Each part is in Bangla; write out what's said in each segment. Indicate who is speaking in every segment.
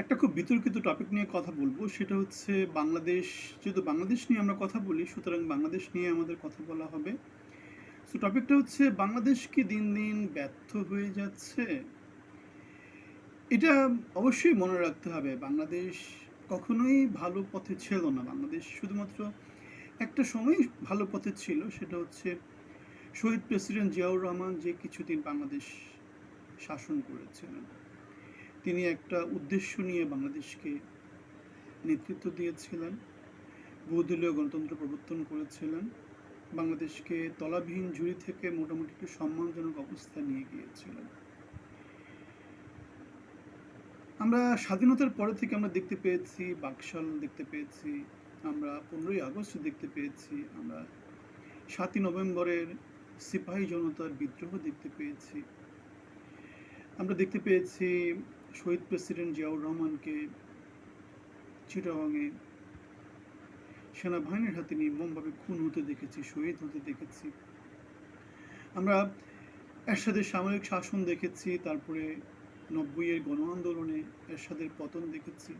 Speaker 1: একটা খুব বিতর্কিত টপিক নিয়ে কথা বলব, সেটা হচ্ছে বাংলাদেশ, যেহেতু বাংলাদেশ নিয়ে আমরা কথা বলি, সুতরাং বাংলাদেশ নিয়ে আমাদের কথা বলা হবে। সো টপিকটা হচ্ছে, বাংলাদেশ কি দিন দিন ব্যর্থ হয়ে যাচ্ছে? এটা অবশ্যই মনে রাখতে হবে, বাংলাদেশ কখনোই ভালো পথে ছিল না। বাংলাদেশ শুধুমাত্র একটা সময় ভালো পথে ছিল, সেটা হচ্ছে শহীদ প্রেসিডেন্ট জিয়াউর রহমান যে কিছুদিন বাংলাদেশ শাসন করেছিলেন তিনি একটা উদ্দেশ্য নিয়ে বাংলাদেশকে নেতৃত্ব দিয়েছিলেন। বহুদলীয় গণতন্ত্র প্রবর্তন করেছিলেন। বাংলাদেশকে তলাবিহীন ঝুড়ি থেকে মোটামুটি একটু সম্মানজনক অবস্থায় নিয়ে গিয়েছিলেন। আমরা স্বাধীনতার পরে থেকে আমরা দেখতে পেয়েছি, বাকশাল দেখতে পেয়েছি, আমরা পনেরোই আগস্ট দেখতে পেয়েছি, আমরা সাতই নভেম্বরের সিপাহী জনতার বিদ্রোহ দেখতে পেয়েছি। আমরা দেখতে পেয়েছি শহীদ প্রেসিডেন্ট জিয়াউর রহমানকে চিটাগাংয়ে সেনাবাহিনীর হাতে নির্মমভাবে খুন হতে দেখেছি, শহীদ হতে দেখেছি। আমরা এরশাদের সামরিক শাসন দেখেছি, তারপরে নব্বইয়ের গণ আন্দোলনে এরশাদের পতন দেখেছি,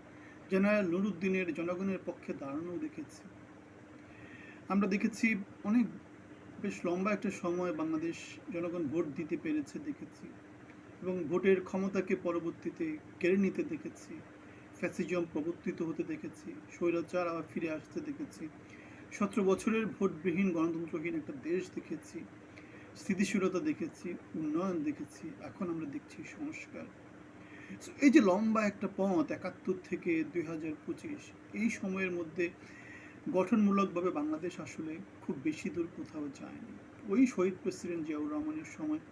Speaker 1: জেনারেল নুরুদ্দিনের জনগণের পক্ষে দাঁড়ানো দেখেছি। আমরা দেখেছি অনেক, বেশ লম্বা একটা সময় বাংলাদেশ জনগণ ভোট দিতে পেরেছে, দেখেছি। এবং ভোটের ক্ষমতাকে পরবর্তীতে কেড়ে নিতে দেখেছি, ফ্যাসিজম প্রবর্তিত হতে দেখেছি, স্বৈরাচার আবার ফিরে আসতে দেখেছি, সতেরো বছরের ভোটবিহীন গণতন্ত্রহীন একটা দেশ দেখেছি, স্থিতিশীলতা দেখেছি, উন্নয়ন দেখেছি, এখন আমরা দেখছি সংস্কার। এই যে লম্বা একটা পথ একাত্তর থেকে দুই হাজার পঁচিশ, এই সময়ের মধ্যে গঠনমূলকভাবে বাংলাদেশ আসলে খুব বেশি দূর কোথাও যায়নি। ওই শহীদ প্রেসিডেন্ট জিয়াউর রহমানের সময়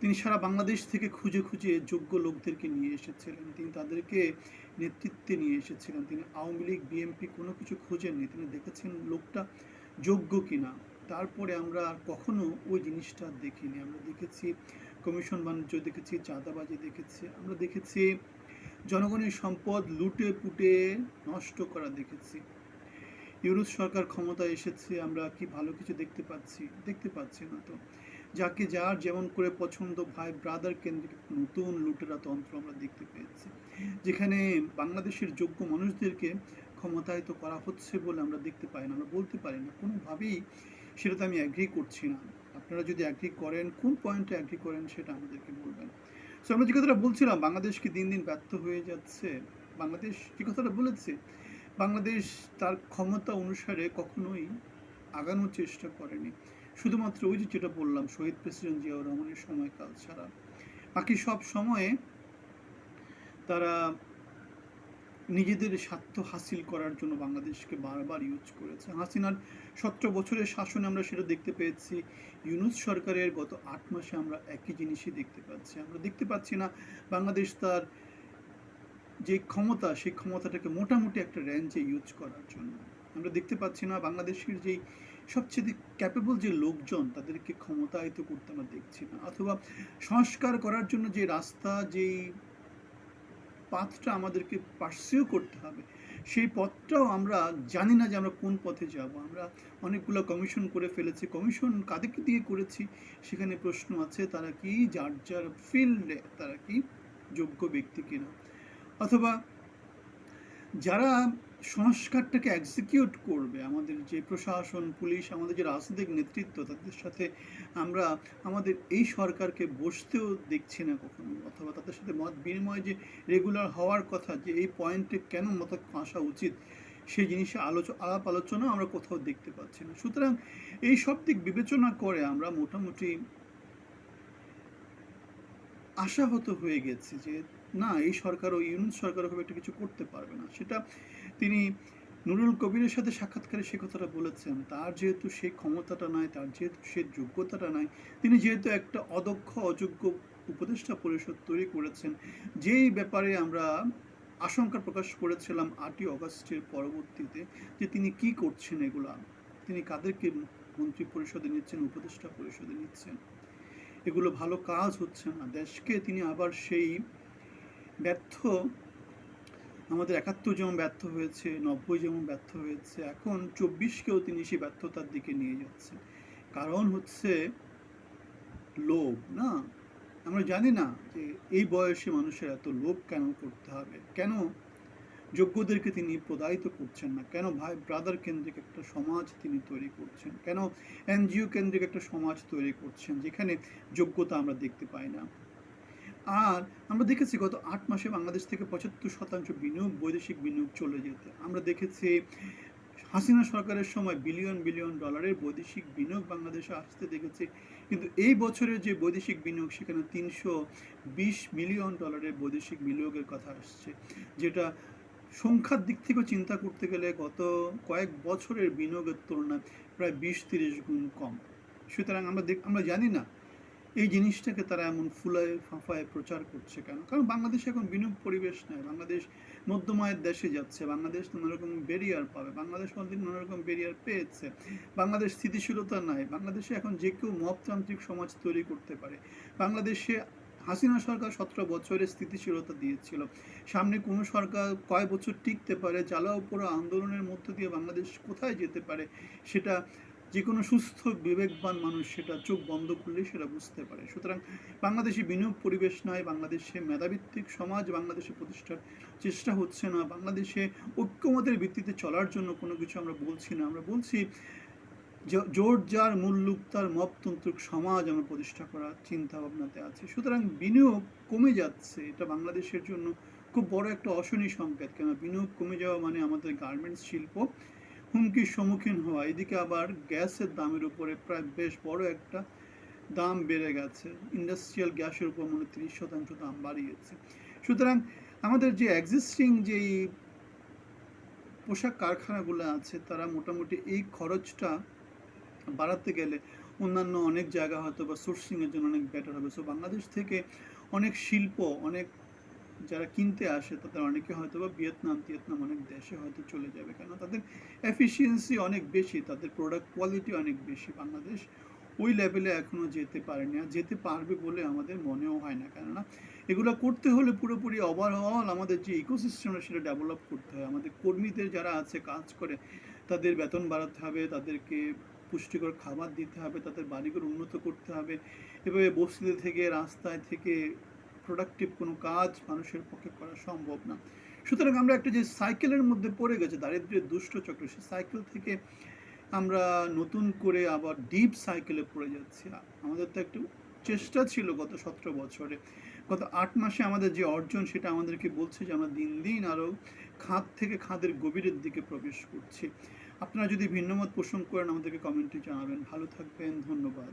Speaker 1: তিনি সারা বাংলাদেশ থেকে খুঁজে খুঁজে যোগ্য লোকদেরকে নিয়ে এসেছিলেন। তিনি তাদেরকে নেতৃত্বে নিয়ে এসেছিলেন। তিনি আওয়ামী লীগ, বিএনপি কোনো কিছু খুঁজেননি। তিনি দেখেছেন লোকটা যোগ্য কিনা। তারপরে আমরা আর কখনো ওই জিনিসটা দেখিনি। আমরা দেখেছি কমিশন বাণিজ্য, দেখেছি চাঁদাবাজি, দেখেছি, আমরা দেখেছি জনগণের সম্পদ লুটে পুটে নষ্ট করা দেখেছি। ইউরোপ সরকার ক্ষমতায় এসেছে, আমরা কি ভালো কিছু দেখতে পাচ্ছি? দেখতে পাচ্ছি না তো। যাকে যার যেমন করে পছন্দ ভাই ব্রাদার কেন্দ্রিক নতুন লুটেরা তন্ত্র আমরা দেখতে পেয়েছি। যেখানে বাংলাদেশের যোগ্য মানুষদেরকে ক্ষমতায়িত করা হচ্ছে বলে আমরা দেখতে পাই না, আমরা বলতে পারি না। কোনোভাবেই সেটাতে আমি অ্যাগ্রি করছি না। আপনারা যদি অ্যাগ্রি করেন, কোন পয়েন্টে অ্যাগ্রি করেন সেটা আমাদেরকে বলবেন। সো আমরা যে কথাটা বলছিলাম, বাংলাদেশ কি দিন দিন ব্যর্থ হয়ে যাচ্ছে? বাংলাদেশ যে কথাটা বলেছে, বাংলাদেশ তার ক্ষমতা অনুসারে কখনোই আগানোর চেষ্টা করেনি। শুধুমাত্র ওই যে যেটা বললাম, শহীদ প্রেসিডেন্ট জিয়াউর রহমানের সময়কাল ছাড়া। বাকি সব সময়ে তারা নিজেদের স্বার্থ হাসিল করার জন্য বাংলাদেশকে বারবার ইউজ করেছে। হাসিনার সতেরো বছরের শাসনে আমরা সেটা দেখতে পেয়েছি। ইউনুস সরকারের গত আট মাসে আমরা একই জিনিসই দেখতে পাচ্ছি। আমরা দেখতে পাচ্ছি না, বাংলাদেশ তার যে ক্ষমতা, সেই ক্ষমতাটাকে মোটামুটি একটা রেঞ্জে ইউজ করার জন্য। আমরা দেখতে পাচ্ছি না, বাংলাদেশের যেই সবচেয়ে ক্যাপেবল যে লোকজন তাদেরকে ক্ষমতায়িত করতে আমরা দেখছি না। অথবা সংস্কার করার জন্য যে রাস্তা, যেই পাথটা আমাদেরকে পার্সিউ করতে হবে, সেই পথটাও আমরা জানি না যে আমরা কোন পথে যাব। আমরা অনেকগুলো কমিশন করে ফেলেছি। কমিশন কাদেরকে দিয়ে করেছি? সেখানে প্রশ্ন আছে, তারা কি যার যার ফিল্ডে তারা কি যোগ্য ব্যক্তি কিনা? অথবা যারা সংস্কারটাকে এক্সিকিউট করবে। আমাদের যে প্রশাসন, পুলিশ, আমাদের যে রাজনৈতিক নেতৃত্ব, তাদের সাথে আমরা আমাদের এই সরকারকে বসতেও দেখছি না কখনো। অথবা তাদের সাথে মত বিনিময় যে রেগুলার হওয়ার কথা, যে এই পয়েন্টে কেন মত আসা উচিত, সেই জিনিসে আলোচ, আলাপ আলোচনা আমরা কোথাও দেখতে পাচ্ছি না। সুতরাং এই সব দিক বিবেচনা করে আমরা মোটামুটি আশাহত হয়ে গেছি যে, না, এই সরকার ও ইউনুস সরকার খুব একটা কিছু করতে পারবে না। সেটা তিনি নুরুল কবিরের সাথে সাক্ষাৎকারে সে কথাটা বলেছেন। তার যেহেতু সেই ক্ষমতাটা নাই, তার যেহেতু সে যোগ্যতাটা নাই, তিনি যেহেতু একটা অদক্ষ, অযোগ্য উপদেষ্টা পরিষদ তৈরি করেছেন, যেই ব্যাপারে আমরা আশঙ্কা প্রকাশ করেছিলাম আটই অগস্টের পরবর্তীতে যে তিনি কি করছেন এগুলা, তিনি কাদেরকে মন্ত্রী পরিষদে নিচ্ছেন, উপদেষ্টা পরিষদে নিচ্ছেন? এগুলো ভালো কাজ হচ্ছে না। দেশকে তিনি আবার সেই ব্যর্থ, আমাদের একাত্তর যেমন ব্যর্থ হয়েছে, নব্বই যেমন ব্যর্থ হয়েছে, এখন চব্বিশকেও তিনি সেই ব্যর্থতার দিকে নিয়ে যাচ্ছেন। কারণ হচ্ছে লোভ, না? আমরা জানি না যে এই বয়সে মানুষের এত লোভ কেন করতে হবে? কেন যোগ্যদেরকে তিনি প্রদায়িত করছেন না। কেন ভাই? ব্রাদার কেন্দ্রিক একটা সমাজ তিনি তৈরি করছেন। কেন এনজিও কেন্দ্রিক একটা সমাজ তৈরি করছেন যেখানে যোগ্যতা আমরা দেখতে পাই না? আর আমরা দেখেছি গত আট মাসে বাংলাদেশ থেকে পঁচাত্তর শতাংশ বিনিয়োগ, বৈদেশিক বিনিয়োগ চলে যেতে। আমরা দেখেছি হাসিনা সরকারের সময় বিলিয়ন বিলিয়ন ডলারের বৈদেশিক বিনিয়োগ বাংলাদেশে আসতে দেখেছি। কিন্তু এই বছরের যে বৈদেশিক বিনিয়োগ, সেখানে তিনশো বিশ মিলিয়ন ডলারের বৈদেশিক বিনিয়োগের কথা আসছে। যেটা সংখ্যার দিক থেকেও চিন্তা করতে গেলে গত কয়েক বছরের বিনিয়োগের তুলনায় প্রায় বিশ তিরিশ গুণ কম। সুতরাং আমরা দেখ, আমরা জানি না এই জিনিসটাকে তারা এমন ফুলায় ফাঁফায় প্রচার করছে কেন? কারণ বাংলাদেশে এখন বিনিয়োগ পরিবেশ নেই, বাংলাদেশ মধ্যমায়ের দেশে যাচ্ছে, বাংলাদেশ নানা রকম ব্যারিয়ার পাবে, বাংলাদেশ অলরেডি নানা রকম ব্যারিয়ার পেয়েছে, বাংলাদেশ স্থিতিশীলতা নাই, বাংলাদেশে এখন যে কেউ মপতান্ত্রিক সমাজ তৈরি করতে পারে, বাংলাদেশে হাসিনা সরকার সতেরো বছরের স্থিতিশীলতা দিয়েছিল। সামনে কোনো সরকার কয় বছর টিকতে পারে জ্বালাও পোড়া আন্দোলনের মধ্য দিয়ে বাংলাদেশ কোথায় যেতে পারে, সেটা যে কোনো সুস্থ, বিবেকবান মানুষ সেটা চোখ বন্ধ করলেই সেটা বুঝতে পারে। সুতরাং বাংলাদেশে বিনিয়োগ পরিবেশ নয়, বাংলাদেশে মেধাভিত্তিক সমাজ, বাংলাদেশে প্রতিষ্ঠার চেষ্টা হচ্ছে না, বাংলাদেশে ঐক্যমতের ভিত্তিতে চলার জন্য কোনো কিছু আমরা বলছি না। আমরা বলছি জোর যার মূল্যুক তার মপতন্ত্রক সমাজ আমরা প্রতিষ্ঠা করার চিন্তা ভাবনাতে আছে। সুতরাং বিনিয়োগ কমে যাচ্ছে, এটা বাংলাদেশের জন্য খুব বড় একটা অশনি সংকেত। কেন বিনিয়োগ কমে যাওয়া মানে আমাদের গার্মেন্টস শিল্প হুমকির সম্মুখীন হওয়া। এদিকে আবার গ্যাসের দামের উপরে প্রায় বেশ বড় একটা দাম বেড়ে গেছে। ইন্ডাস্ট্রিয়াল গ্যাসের উপর মনে তিরিশ শতাংশ দাম বাড়িয়েছে। সুতরাং আমাদের যে এক্সিস্টিং যেই পোশাক কারখানাগুলো আছে, তারা মোটামুটি এই খরচটা বাড়াতে গেলে অন্যান্য অনেক জায়গা হয়তো বা সোর্সিংয়ের জন্য অনেক বেটার হবে। সো বাংলাদেশ থেকে অনেক শিল্প, অনেক যারা কিনতে আসে, তাদের অনেকে হয়তো বা ভিয়েতনাম ভিয়েতনাম অনেক দেশে হয়তো চলে যাবে। কেন তাদের এফিসিয়েন্সি অনেক বেশি, তাদের প্রোডাক্ট কোয়ালিটি অনেক বেশি। বাংলাদেশ ওই লেভেলে এখনও যেতে পারেনি আর যেতে পারবে বলে আমাদের মনেও হয় না। কেননা এগুলো করতে হলে পুরোপুরি ওভারঅল আমাদের যে ইকোসিস্টেমটা সেটা ডেভেলপ করতে হয়। আমাদের কর্মীদের যারা আছে, কাজ করে, তাদের বেতন বাড়াতে হবে, তাদেরকে পুষ্টিকর খাবার দিতে হবে, তাদের বাড়িঘর উন্নত করতে হবে। এভাবে বস্তিতে থেকে, রাস্তায় থেকে প্রোডাক্টিভ কোনো কাজ মানুষের পক্ষে করা সম্ভব না। সুতরাং আমরা একটা যে সাইকেলের মধ্যে পড়ে গেছে, দারিদ্র্যের দুষ্ট চক্র, সেই সাইকেল থেকে আমরা নতুন করে আবার ডিপ সাইকেলে পড়ে যাচ্ছি। আমাদের তো একটু চেষ্টা ছিল গত সতেরো বছরে। গত আট মাসে আমাদের যে অর্জন, সেটা আমাদেরকে বলছে যে আমরা দিন দিন আরও খাদ থেকে খাদের গভীরের দিকে প্রবেশ করছি। আপনারা যদি ভিন্নমত পোষণ করেন আমাদেরকে কমেন্টে জানাবেন। ভালো থাকবেন ধন্যবাদ।